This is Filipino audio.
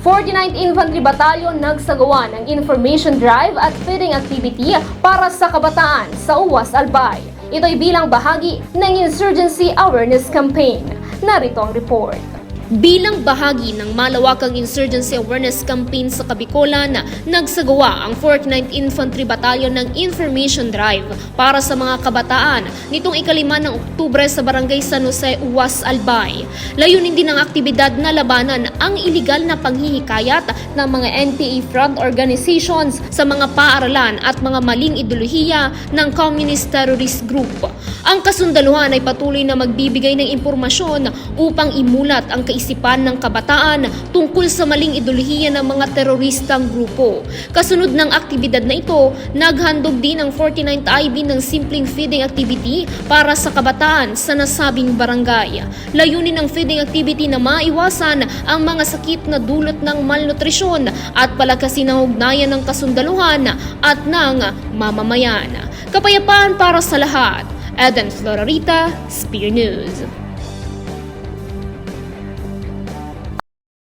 49th Infantry Battalion nagsagawa ng information drive at feeding activity para sa kabataan sa Uwas Albay. Ito'y bilang bahagi ng Insurgency Awareness Campaign. Narito ang report. Bilang bahagi ng malawakang insurgency awareness campaign sa Kabikolan, nagsagawa ang 49th Infantry Battalion ng Information Drive para sa mga kabataan nitong ikalima ng Oktubre sa Barangay San Jose, Uwas, Albay. Layunin din ng aktibidad na labanan ang iligal na panghihikayat ng mga NPA fraud organizations sa mga paaralan at mga maling ideolohiya ng Communist Terrorist Group. Ang kasundaluhan ay patuloy na magbibigay ng impormasyon upang imulat ang kaisipan ng kabataan tungkol sa maling ideolohiya ng mga teroristang grupo. Kasunod ng aktibidad na ito, naghandog din ang 49th IB ng simpleng feeding activity para sa kabataan sa nasabing barangay. Layunin ng feeding activity na maiwasan ang mga sakit na dulot ng malnutrisyon at palakasin ang ugnayan ng kasundaluhan at ng mamamayan. Kapayapaan para sa lahat. Eden Florarita, Spear News.